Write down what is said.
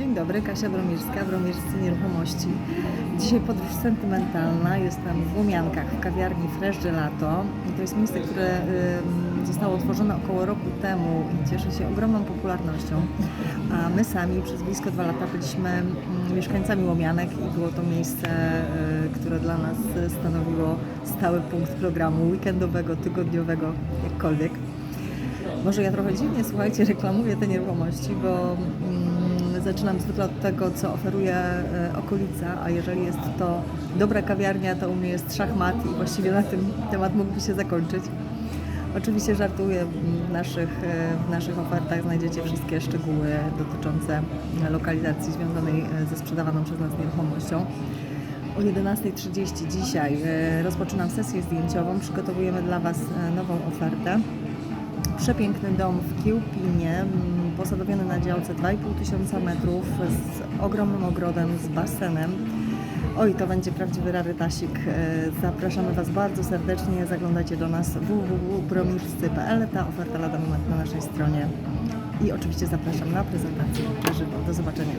Dzień dobry, Kasia Bromirska, Bromirscy Nieruchomości. Dzisiaj podróż sentymentalna. Jestem w Łomiankach w kawiarni Fresh Gelato. To jest miejsce, które zostało otworzone około roku temu i cieszy się ogromną popularnością. A my sami przez blisko dwa lata byliśmy mm, mieszkańcami Łomianek i było to miejsce, y, które dla nas stanowiło stały punkt programu weekendowego, tygodniowego, jakkolwiek. Może ja trochę dziwnie, słuchajcie, reklamuję te nieruchomości, bo mm, zaczynam zwykle od tego, co oferuje e, okolica, a jeżeli jest to dobra kawiarnia, to u mnie jest szachmat i właściwie na tym temat mógłby się zakończyć. Oczywiście żartuję, w naszych, e, w naszych ofertach znajdziecie wszystkie szczegóły dotyczące lokalizacji związanej e, ze sprzedawaną przez nas nieruchomością. O 11.30 dzisiaj rozpoczynam sesję zdjęciową. Przygotowujemy dla Was nową ofertę. Przepiękny dom w Kiełpinie, mm, posadowiony na działce 2,5 tysiąca metrów z ogromnym ogrodem, z basenem. Oj, to będzie prawdziwy rarytasik. E, Zapraszamy Was bardzo serdecznie. Zaglądajcie do nas www.bromirscy.pl. Ta oferta lada moment na naszej stronie. I oczywiście zapraszam na prezentację na żywo. Do zobaczenia.